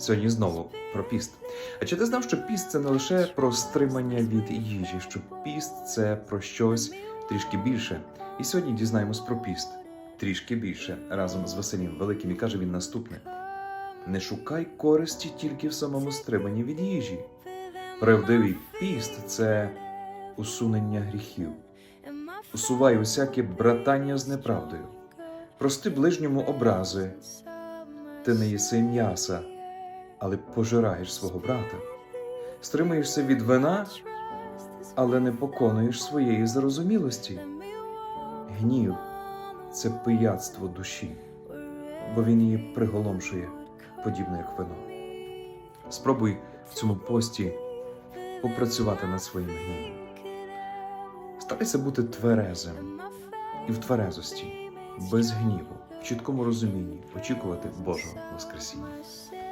Сьогодні знову про піст. А чи ти знав, що піст це не лише про стримання від їжі, що піст це про щось трішки більше. І сьогодні дізнаємось про піст трішки більше разом з Василем Великим і каже він наступне: не шукай користі тільки в самому стриманні від їжі. Правдивий піст це усунення гріхів. Усувай усяке братання з неправдою. Прости ближньому образи. Ти не їси м'яса, але пожираєш свого брата. Стримуєшся від вина, але не поконуєш своєї зарозумілості. Гнів це пияцтво душі, бо він її приголомшує, подібно як вино. Спробуй в цьому пості попрацювати над своїм гнівом. Старайся бути тверезим і в тверезості, без гніву, в чіткому розумінні очікувати Божого Воскресіння.